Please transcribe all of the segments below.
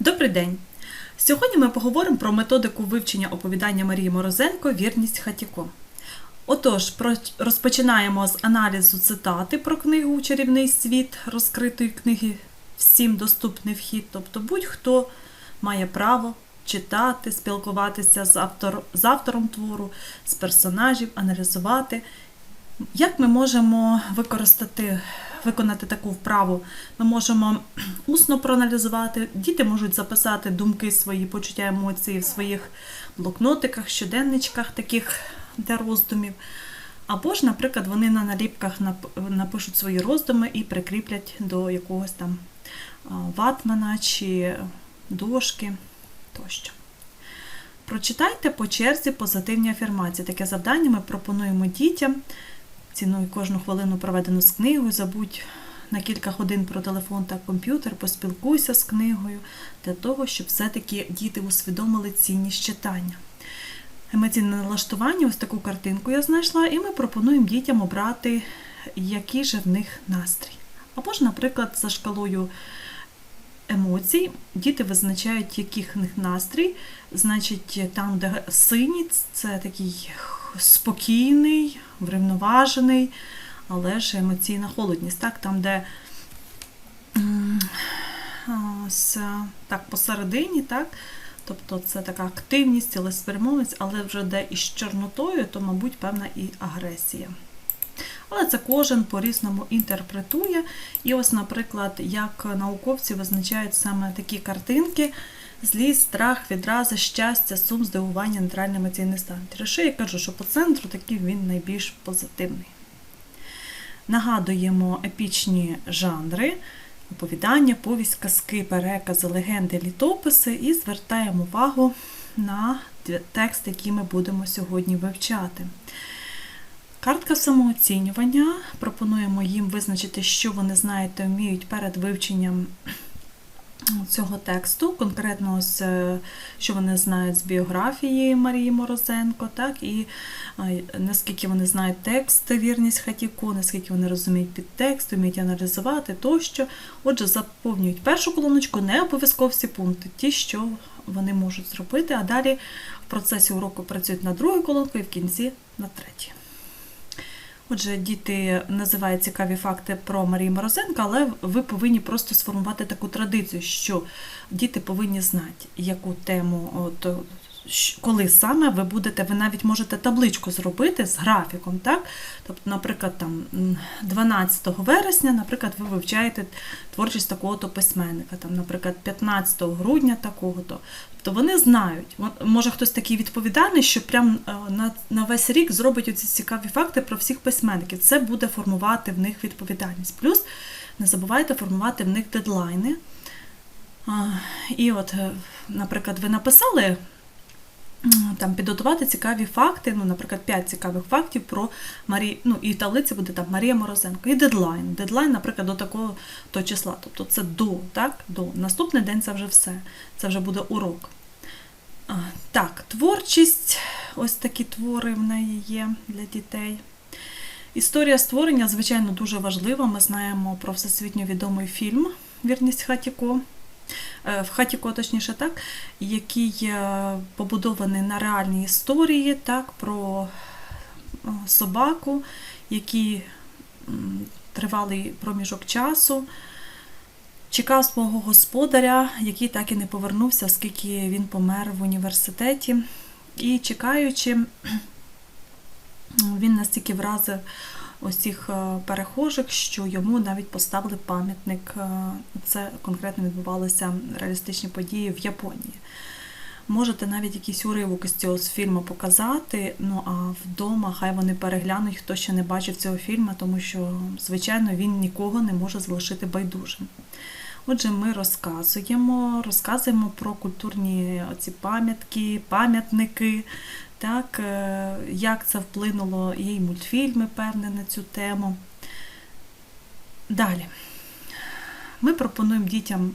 Добрий день! Сьогодні ми поговоримо про методику вивчення оповідання Марії Морозенко Вірність Хатіко. Отож, розпочинаємо з аналізу цитати про книгу Чарівний світ розкритої книги Всім доступний вхід. Тобто будь-хто має право читати, спілкуватися з, автор, з автором твору, з персонажів, аналізувати. Як ми можемо використати, виконати таку вправу? Ми можемо усно проаналізувати, діти можуть записати думки свої, почуття емоції в своїх блокнотиках, щоденничках таких для роздумів. Або ж, наприклад, вони на наліпках напишуть свої роздуми і прикріплять до якогось там ватмана чи дошки тощо. Прочитайте по черзі позитивні афірмації. Таке завдання ми пропонуємо дітям. Цінуй кожну хвилину проведену з книгою, забудь на кілька годин про телефон та комп'ютер, поспілкуйся з книгою для того, щоб все-таки діти усвідомили цінність читання. Емоційне налаштування, ось таку картинку я знайшла, і ми пропонуємо дітям обрати, який же в них настрій. Або ж, наприклад, за шкалою емоцій діти визначають, яких в них настрій. Значить, там, де синій, це такий спокійний, врівноважений, але ж емоційна холодність. Так? Там, де ось, так, посередині, так? тобто це така активність, цілеспрямованість, але вже де із чорнотою, то, мабуть, певна і агресія. Але це кожен по-різному інтерпретує. І ось, наприклад, як науковці визначають саме такі картинки: злість, страх, відраза, щастя, сум, здивування, нейтральний емоційний стан. Через я кажу, що по центру такий він найбільш позитивний. Нагадуємо епічні жанри, оповідання, повість, казки, перекази, легенди, літописи і звертаємо увагу на текст, який ми будемо сьогодні вивчати. Картка самооцінювання. Пропонуємо їм визначити, що вони знають та вміють перед вивченням цього тексту, конкретно з е, що вони знають з біографії Марії Морозенко, так, і е, наскільки вони знають текст вірність Хатіко, наскільки вони розуміють підтекст, вміють аналізувати тощо. Отже, заповнюють першу колоночку, не обов'язково всі пункти, ті, що вони можуть зробити, а далі в процесі уроку працюють на другу колонку і в кінці на третій. Отже, діти називають цікаві факти про Марію Морозенко, але ви повинні просто сформувати таку традицію, що діти повинні знати, яку тему, от, коли саме ви будете, ви навіть можете табличку зробити з графіком, так? Тобто, наприклад, там 12 вересня, наприклад, ви вивчаєте творчість такого-то письменника, там, наприклад, 15 грудня такого-то. Тобто вони знають. Може хтось такий відповідальний, що прям е, на, на весь рік зробить оці цікаві факти про всіх письменників. Це буде формувати в них відповідальність. Плюс не забувайте формувати в них дедлайни. І от, е, наприклад, ви написали там підготувати цікаві факти, ну, наприклад, 5 цікавих фактів про Марію, ну і в таблиці буде там Марія Морозенко. І дедлайн. Дедлайн, наприклад, до такого то числа. Тобто це до, так? До. Наступний день це вже все. Це вже буде урок. А, Так, творчість, ось такі твори в неї є для дітей. Історія створення, звичайно, дуже важлива. Ми знаємо про всесвітньо відомий фільм Вірність Хатіко. Е, В Хатіко, точніше, так, який побудований на реальній історії, так, про е, собаку, який тривалий проміжок часу чекав свого господаря, який так і не повернувся, оскільки він помер в університеті. І чекаючи, він настільки вразив усіх е, перехожих, що йому навіть поставили пам'ятник. Е, Це конкретно відбувалися реалістичні події в Японії. Можете навіть якийсь уривок із цього фільму показати. Ну а вдома хай вони переглянуть, хто ще не бачив цього фільму, тому що, звичайно, він нікого не може залишити байдужим. Отже, ми розказуємо, розказуємо про культурні оці пам'ятки, пам'ятники, так, е, як це вплинуло, й мультфільми певне на цю тему. Далі. Ми пропонуємо дітям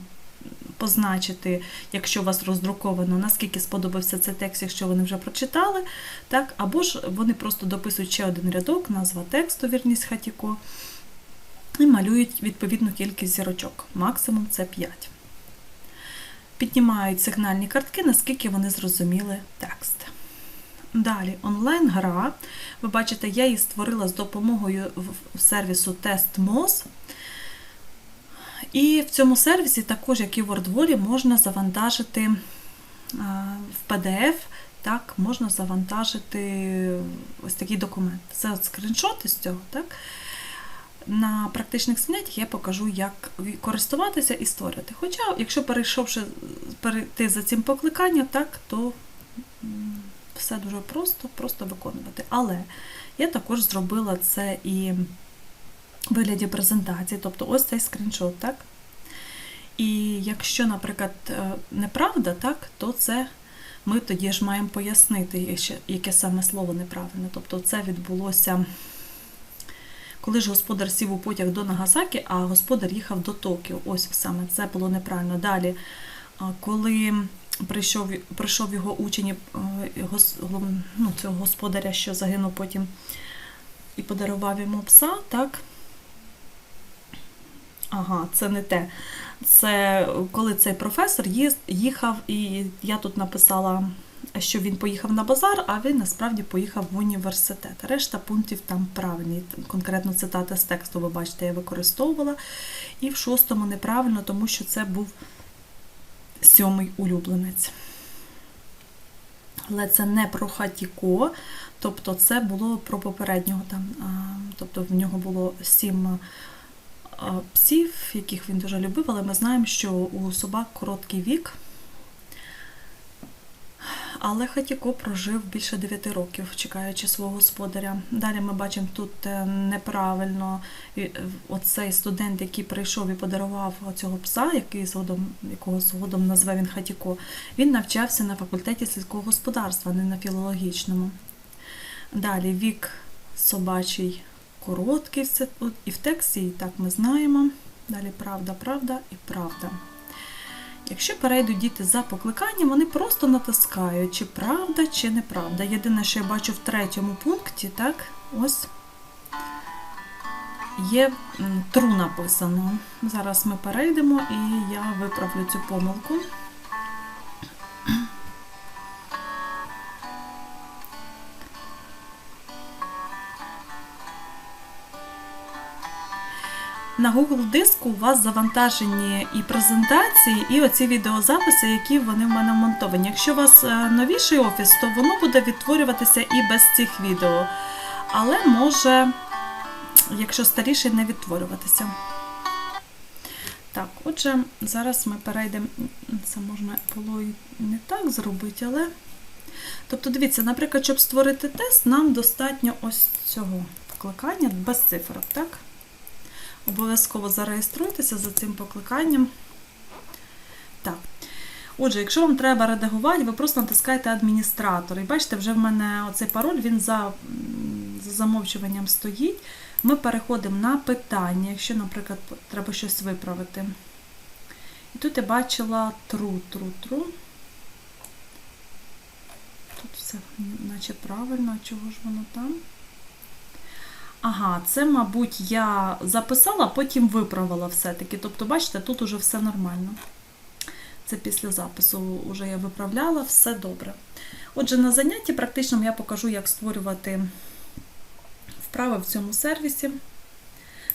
позначити, якщо у вас роздруковано, наскільки сподобався цей текст, якщо вони вже прочитали, так, або ж вони просто дописують ще один рядок, назва тексту, вірність Хатіко, і малюють відповідну кількість зірочок. Максимум це 5. піднімають сигнальні картки, наскільки вони зрозуміли текст. Далі онлайн-гра. Ви бачите, я її створила з допомогою сервісу TestMoz. І в цьому сервісі, також, як і в WordWall, можна завантажити в PDF, так, можна завантажити ось такий документ. Це от з цього. Так? На практичних заняттях я покажу, як користуватися і створювати. Хоча, якщо перейшовши перейти за цим покликанням, так, то все дуже просто, просто виконувати. Але я також зробила це і в вигляді презентації, тобто ось цей скріншот, так? І якщо, наприклад, е, неправда, так, то це ми тоді ж маємо пояснити, яке- саме слово неправильне. Тобто це відбулося, коли ж господар сів у потяг до Нагасакі, а господар їхав до Токіо. Ось саме це було неправильно. Далі, коли прийшов, прийшов його учень, е, ну, цього господаря, що загинув потім і подарував йому пса, так? Ага, це не те. Це коли цей професор їхав, і я тут написала, що він поїхав на базар, а він насправді поїхав в університет. Решта пунктів там правильні. Конкретно цитата з тексту, ви бачите, я використовувала. І в шостому неправильно, тому що це був сьомий улюбленець. Але це не про хатіко, тобто це було про попереднього там, тобто в нього було сім псів, яких він дуже любив, але ми знаємо, що у собак короткий вік. Але Хатіко прожив більше 9 років, чекаючи свого господаря. Далі ми бачимо тут е, неправильно е, оцей студент, який прийшов і подарував цього пса, який згодом, якого згодом назве він Хатіко, він навчався на факультеті сільського господарства, не на філологічному. Далі вік собачий короткий, і в тексті, і так ми знаємо. Далі правда, правда і правда. Якщо перейдуть діти за покликанням, вони просто натискають, чи правда, чи неправда. Єдине, що я бачу в третьому пункті, так, ось є тру написано. Зараз ми перейдемо і я виправлю цю помилку. На Google диску у вас завантажені і презентації, і оці відеозаписи, які вони в мене вмонтовані. Якщо у вас е, новіший офіс, то воно буде відтворюватися і без цих відео. Але може, якщо старіший, не відтворюватися. Так, отже, зараз ми перейдемо. Це можна було і не так зробити, але. Тобто, дивіться, наприклад, щоб створити тест, нам достатньо ось цього покликання без цифр, так? Обов'язково зареєструйтеся за цим покликанням. Так. Отже, якщо вам треба редагувати, ви просто натискаєте адміністратор. І бачите, вже в мене оцей пароль, він за, за замовчуванням стоїть. Ми переходимо на питання, якщо, наприклад, треба щось виправити. І тут я бачила true. Тут все наче правильно, а чого ж воно там? Ага, це, мабуть, я записала, потім виправила все-таки. Тобто, бачите, тут уже все нормально. Це після запису вже я виправляла, все добре. Отже, на занятті практичному я покажу, як створювати вправи в цьому сервісі.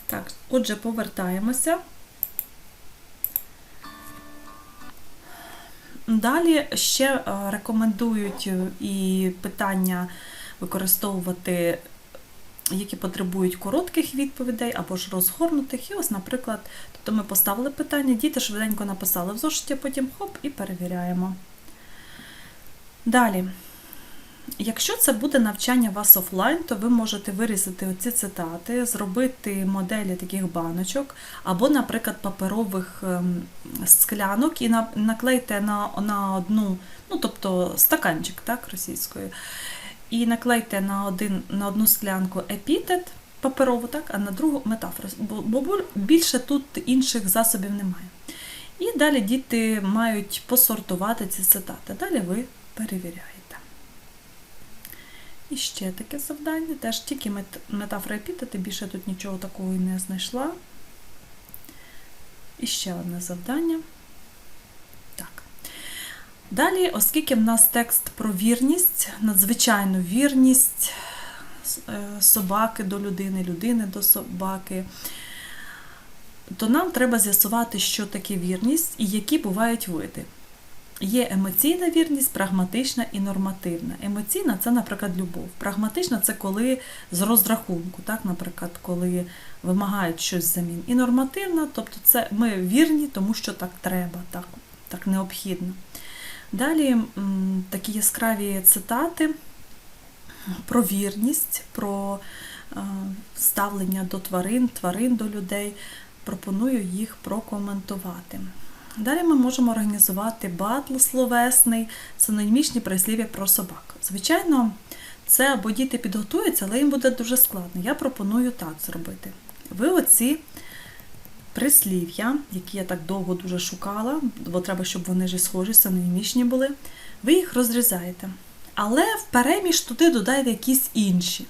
Так, отже, повертаємося. Далі ще е, рекомендують е, і питання використовувати які потребують коротких відповідей або ж розгорнутих. І ось, наприклад, тобто ми поставили питання, діти швиденько написали в зошиті, потім хоп і перевіряємо. Далі. Якщо це буде навчання вас офлайн, то ви можете вирізати оці цитати, зробити моделі таких баночок, або, наприклад, паперових ем, склянок і на- наклейте на, на одну, ну тобто стаканчик так, російською, і наклейте на, один, на одну склянку епітет паперову, так, а на другу метафору, бо, більше тут інших засобів немає. І далі діти мають посортувати ці цитати. Далі ви перевіряєте. І ще таке завдання, теж тільки метафора епітети, більше тут нічого такого і не знайшла. І ще одне завдання. Далі, оскільки в нас текст про вірність, надзвичайну вірність е, собаки до людини, людини до собаки, то нам треба з'ясувати, що таке вірність і які бувають види. Є емоційна вірність, прагматична і нормативна. Емоційна це, наприклад, любов. Прагматична це коли з розрахунку, так, наприклад, коли вимагають щось взамін. І нормативна, тобто це ми вірні, тому що так треба, так, так необхідно. Далі такі яскраві цитати про вірність, про е, ставлення до тварин, тварин до людей. Пропоную їх прокоментувати. Далі ми можемо організувати батл словесний, синонімічні прислів'я про собак. Звичайно, це або діти підготуються, але їм буде дуже складно. Я пропоную так зробити. Ви оці прислів'я, які я так довго дуже шукала, бо треба, щоб вони ж схожі, синонімічні були, ви їх розрізаєте. Але в переміж туди додайте якісь інші.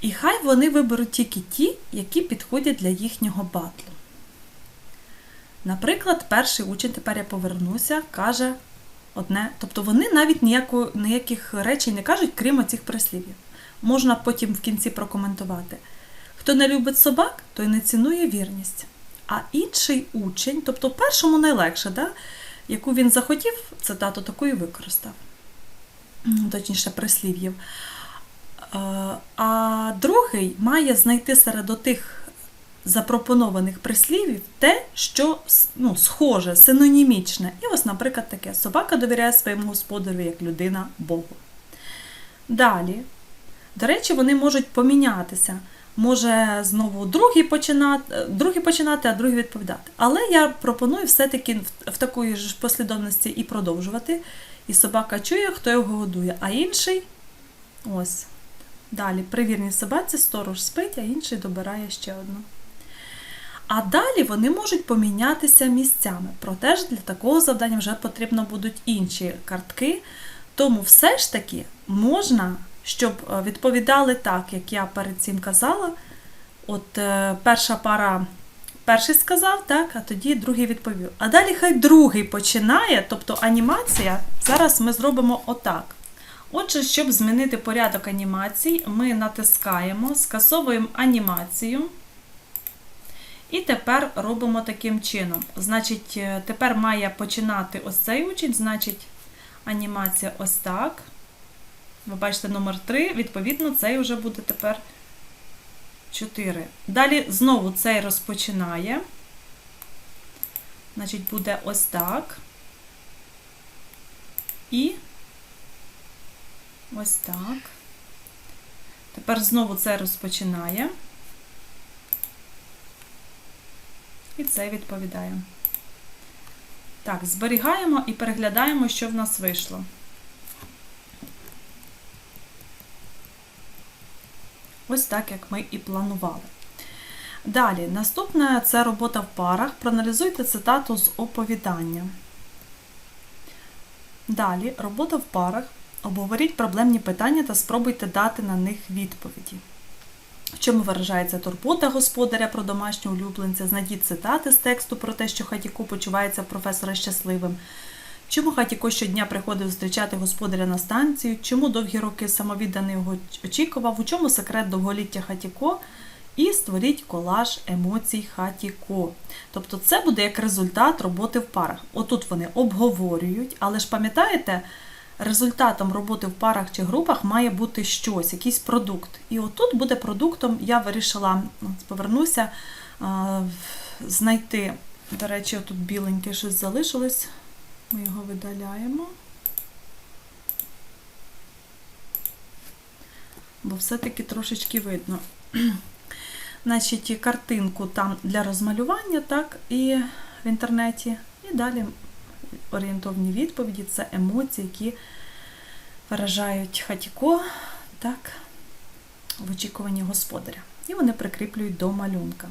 І хай вони виберуть тільки ті, які підходять для їхнього батлу. Наприклад, перший учень, тепер я повернуся, каже одне. Тобто вони навіть ніяко, ніяких речей не кажуть, крім оцих прислів'їв. Можна потім в кінці прокоментувати. Хто не любить собак, той не цінує вірність. А інший учень, тобто першому найлегше, да, яку він захотів, цитату таку і використав, точніше, прислів'їв. Е, А другий має знайти серед отих запропонованих прислівів те, що ну, схоже, синонімічне. І ось, наприклад, таке: собака довіряє своєму господарю як людина Богу. Далі, до речі, вони можуть помінятися. Може знову другий починати, другий починати, а другий відповідати. Але я пропоную все-таки в, такої ж послідовності і продовжувати. І собака чує, хто його годує, а інший ось. Далі, при собаці сторож спить, а інший добирає ще одну. А далі вони можуть помінятися місцями. Проте ж для такого завдання вже потрібно будуть інші картки. Тому все ж таки можна, щоб е, відповідали так, як я перед цим казала. От е, перша пара перший сказав, так, а тоді другий відповів. А далі хай другий починає, тобто анімація. Зараз ми зробимо отак. Отже, щоб змінити порядок анімацій, ми натискаємо, скасовуємо анімацію. І тепер робимо таким чином. Значить, е, тепер має починати ось цей учень, значить, анімація ось так. Ви бачите номер 3, відповідно, цей вже буде тепер 4. Далі знову цей розпочинає. Значить, буде ось так. І ось так. Тепер знову це розпочинає. І це відповідає. Так, зберігаємо і переглядаємо, що в нас вийшло. Ось так, як ми і планували. Далі, наступне це робота в парах. Проаналізуйте цитату з оповідання. Далі, робота в парах. Обговоріть проблемні питання та спробуйте дати на них відповіді. В чому виражається турбота господаря про домашнього улюбленця? Знайдіть цитати з тексту про те, що Хатіко почувається професора щасливим. Чому Хатіко щодня приходив зустрічати господаря на станцію? Чому довгі роки самовідданий його очікував? У чому секрет довголіття Хатіко? І створіть колаж емоцій Хатіко. Тобто це буде як результат роботи в парах. Отут вони обговорюють, але ж пам'ятаєте, результатом роботи в парах чи групах має бути щось, якийсь продукт. І отут буде продуктом, я вирішила, повернуся, знайти, до речі, тут біленьке щось залишилось. Ми його видаляємо. Бо все-таки трошечки видно. Значить, картинку там для розмалювання, так, і в інтернеті. І далі орієнтовні відповіді це емоції, які виражають хатіко, так, в очікуванні господаря. І вони прикріплюють до малюнка.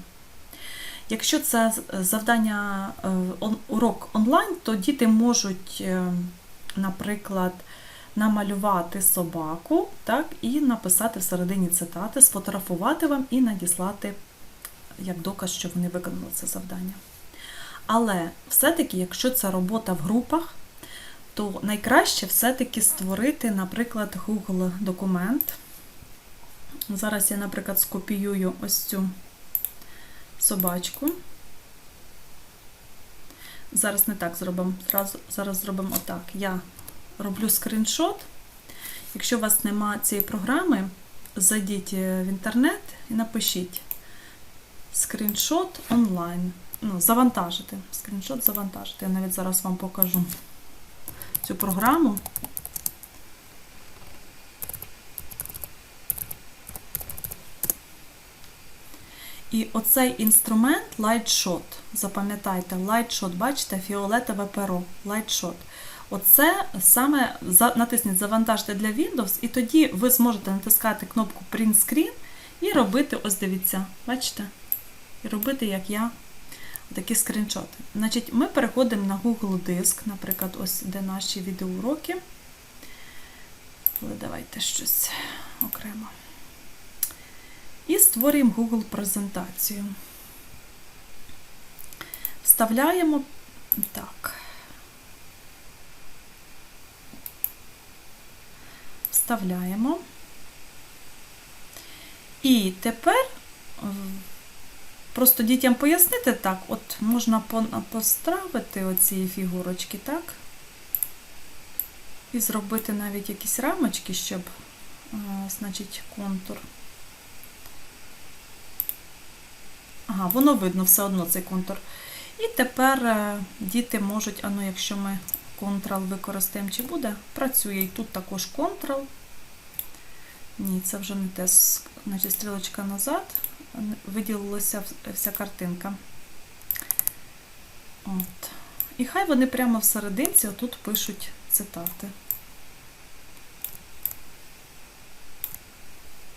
Якщо це завдання е, урок онлайн, то діти можуть, е, наприклад, намалювати собаку так, і написати всередині цитати, сфотографувати вам і надіслати як доказ, що вони виконали це завдання. Але все-таки, якщо це робота в групах, то найкраще все-таки створити, наприклад, Google документ. Зараз я, наприклад, скопіюю ось цю собачку. Зараз не так зробимо. Зараз зробимо отак. Я роблю скріншот. Якщо у вас немає цієї програми, зайдіть в інтернет і напишіть скріншот онлайн. Ну, завантажити. Скріншот завантажити. Я навіть зараз вам покажу цю програму. І оцей інструмент LightShot, запам'ятайте, LightShot, бачите, фіолетове перо, LightShot. Оце саме натисніть Завантажте для Windows, і тоді ви зможете натискати кнопку Print Screen і робити, ось дивіться, бачите? І робити, як я, такі скріншоти. Значить, Ми переходимо на Google Диск, наприклад, ось де наші відеоуроки. Але давайте щось окремо. І створюємо Google презентацію. Вставляємо так. Вставляємо. І тепер просто дітям пояснити так, от можна поставити оці фігурочки, так? І зробити навіть якісь рамочки, щоб, значить, контур. Ага, воно видно все одно цей контур. І тепер е, діти можуть, а ну, якщо ми Ctrl використаємо, чи буде, працює. І тут також Ctrl. Ні, це вже не те, значить, стрілочка назад, виділилася вся картинка. От. І хай вони прямо всерединці отут пишуть цитати.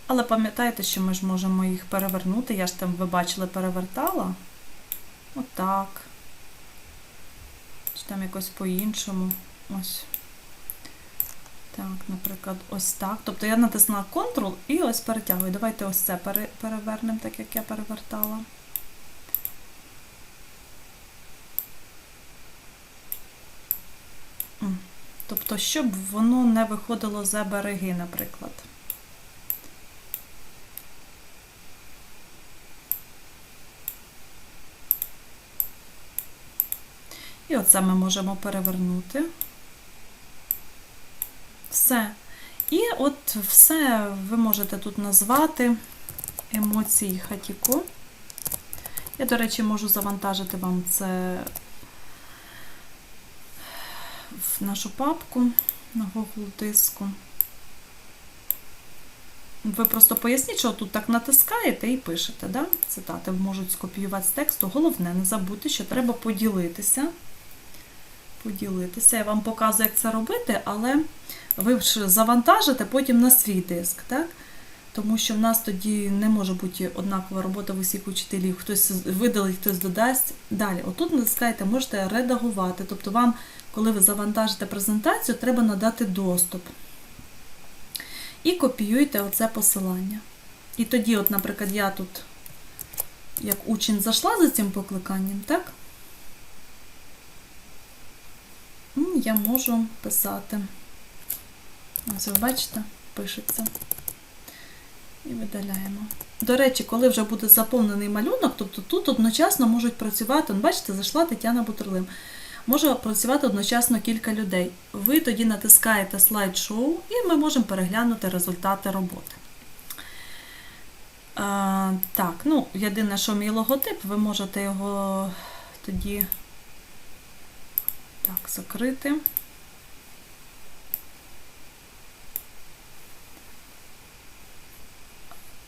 Але пам'ятаєте, що ми ж можемо їх перевернути. Я ж там, ви бачили, перевертала. Отак. Чи там якось по-іншому. Ось. Так, наприклад, ось так. Тобто я натиснула Ctrl і ось перетягую. Давайте ось це перевернемо, так як я перевертала. Тобто, щоб воно не виходило за береги, наприклад. І оце ми можемо перевернути. Все. І от все ви можете тут назвати емоції хатіко. Я, до речі, можу завантажити вам це в нашу папку на Google диску. Ви просто поясніть, що тут так натискаєте і пишете. Да? Цитати можуть скопіювати з тексту. Головне, не забудьте, що треба поділитися поділитися. Я вам показую, як це робити, але ви ж завантажите потім на свій диск. так? Тому що в нас тоді не може бути однакова робота в усіх учителів. Хтось видалить, хтось додасть. Далі, отут натискаєте, можете редагувати. Тобто вам, коли ви завантажите презентацію, треба надати доступ. І копіюєте оце посилання. І тоді, от, наприклад, я тут, як учень, зайшла за цим покликанням, так? Я можу писати. Ось, ви бачите, пишеться. І видаляємо. До речі, коли вже буде заповнений малюнок, тобто тут одночасно можуть працювати, бачите, зайшла Тетяна Бутерлим. Може працювати одночасно кілька людей. Ви тоді натискаєте слайд-шоу, і ми можемо переглянути результати роботи. А, Так, ну, єдине, що мій логотип, ви можете його тоді так, закрити.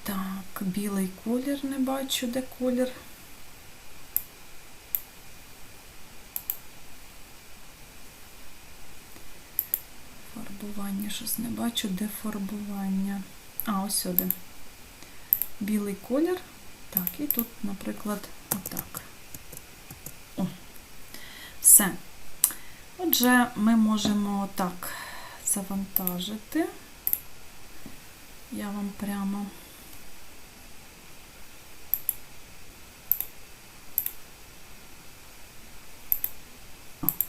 Так, білий колір не бачу, де колір. Фарбування щось не бачу, де фарбування. А, ось сюди. Білий колір. Так, і тут, наприклад, отак. О, все. Отже, ми можемо так завантажити. Я вам прямо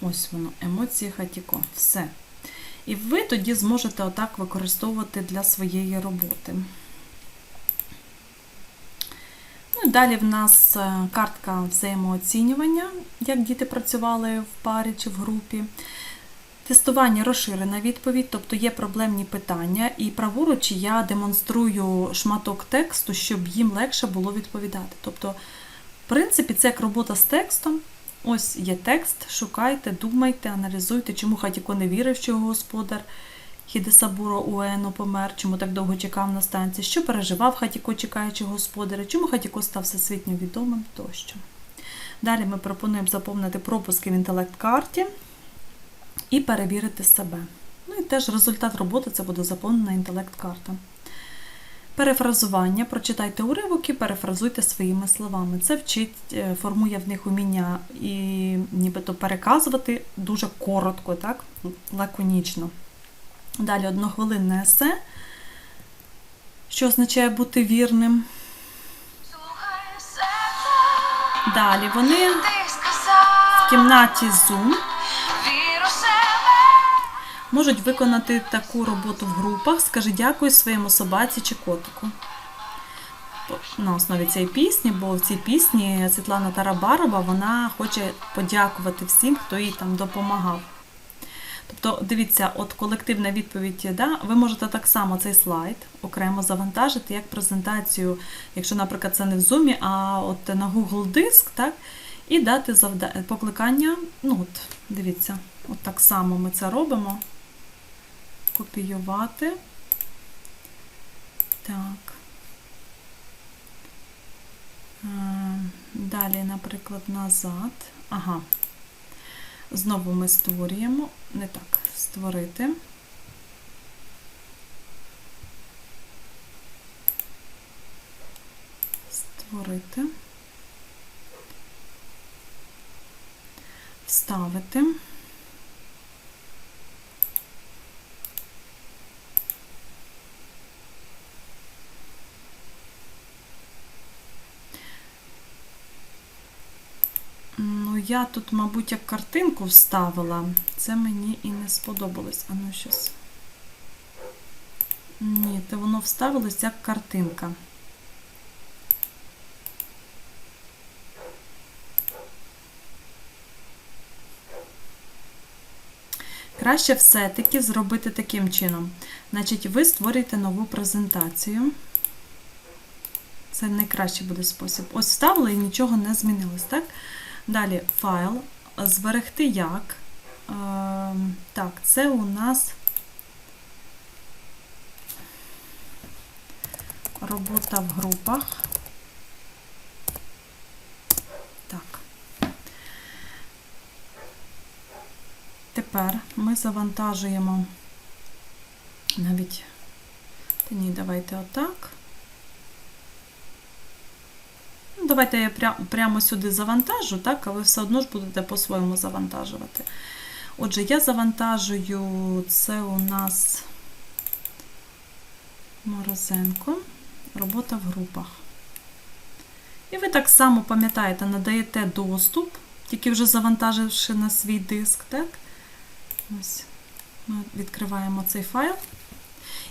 Ось воно, емоції Хатіко. Все. І ви тоді зможете отак використовувати для своєї роботи. Ну і далі в нас е, картка взаємооцінювання, як діти працювали в парі чи в групі. Тестування розширена відповідь, тобто є проблемні питання, і праворуч я демонструю шматок тексту, щоб їм легше було відповідати. Тобто, в принципі, це як робота з текстом. Ось є текст, шукайте, думайте, аналізуйте, чому Хатіко не вірив, що його господар Хідесабуро Уено помер, чому так довго чекав на станції, що переживав Хатіко, чекаючи господаря, чому Хатіко став всесвітньо відомим тощо. Далі ми пропонуємо заповнити пропуски в інтелект-карті і перевірити себе. Ну і теж результат роботи це буде заповнена інтелект-карта. Перефразування. Прочитайте уривок і перефразуйте своїми словами. Це вчить, е, формує в них уміння і нібито переказувати дуже коротко, так? лаконічно. Далі однохвилинне есе, що означає бути вірним. Далі вони в кімнаті Zoom можуть виконати таку роботу в групах. Скажи дякую своєму собаці чи котику. На основі цієї пісні, бо в цій пісні Світлана Тарабарова вона хоче подякувати всім, хто їй там допомагав. Тобто, дивіться, от колективна відповідь, да, ви можете так само цей слайд окремо завантажити як презентацію, якщо, наприклад, це не в Zoom, а от на Google Диск, так, і дати завда... покликання. Ну, от, дивіться, от так само ми це робимо. Копіювати. Так. Е, Далі, наприклад, назад. Ага. Знову ми створюємо. Не так, створити. Створити. Вставити. Ну, я тут, мабуть, як картинку вставила. Це мені і не сподобалось. А ну щось. Ні, то воно вставилось як картинка. Краще все-таки зробити таким чином. Значить, ви створюєте нову презентацію. Це найкращий буде спосіб. Ось вставили і нічого не змінилось, так? Далі файл. Зберегти як. Ем, Так, це у нас робота в групах. Так. Тепер ми завантажуємо навіть, ні, давайте отак. Ну, Давайте я пря- прямо сюди завантажу, так, а ви все одно ж будете по-своєму завантажувати. Отже, я завантажую, це у нас Морозенко, робота в групах. І ви так само пам'ятаєте, надаєте доступ, тільки вже завантаживши на свій диск, так? Ось ми відкриваємо цей файл.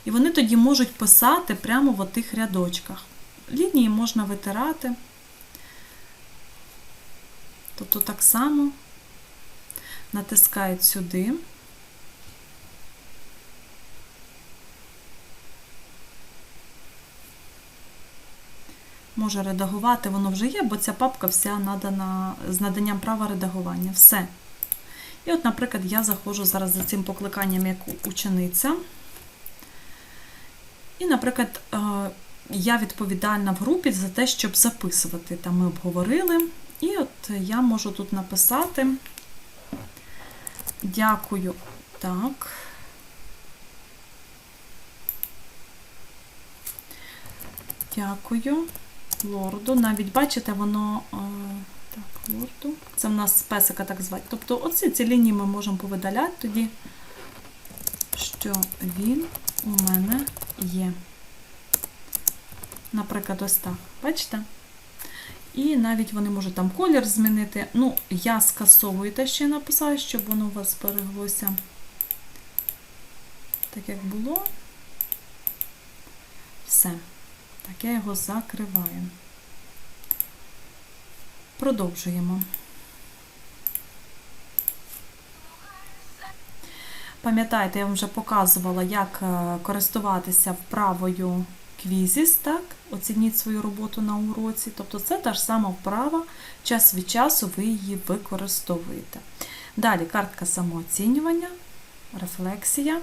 І вони тоді можуть писати прямо в отих рядочках. Лінії можна витирати. Тобто так само натискають сюди. Може редагувати, воно вже є, бо ця папка вся надана з наданням права редагування. Все. І от, наприклад, я заходжу зараз за цим покликанням як учениця. І, наприклад, е, я відповідальна в групі за те, щоб записувати. Там ми обговорили. І от я можу тут написати. Дякую. Так. Дякую. Лорду. Навіть бачите, воно. е, Так, лорду. Це в нас песика так звати. Тобто, оці ці лінії ми можемо повидаляти тоді, що він у мене є. Наприклад, ось так. Бачите? І навіть вони можуть там колір змінити. Ну, я скасовую те, що я написала, щоб воно у вас збереглося так, як було. Все. Так, я його закриваю. Продовжуємо. Пам'ятаєте, я вам вже показувала, як е, користуватися вправою квізіс, так? Оцініть свою роботу на уроці. Тобто це та ж сама вправа, час від часу ви її використовуєте. Далі картка самооцінювання, рефлексія.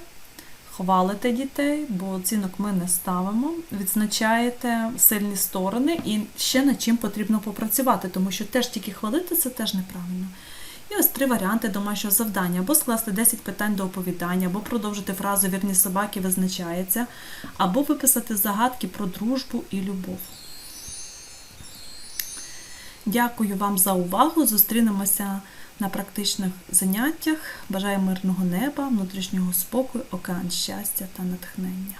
Хвалите дітей, бо оцінок ми не ставимо. Відзначаєте сильні сторони і ще над чим потрібно попрацювати, тому що теж тільки хвалити це теж неправильно. І ось три варіанти домашнього завдання: або скласти 10 питань до оповідання, або продовжити фразу Вірні собаки визначається, або виписати загадки про дружбу і любов. Дякую вам за увагу. Зустрінемося на практичних заняттях. Бажаю мирного неба, внутрішнього спокою, океан щастя та натхнення.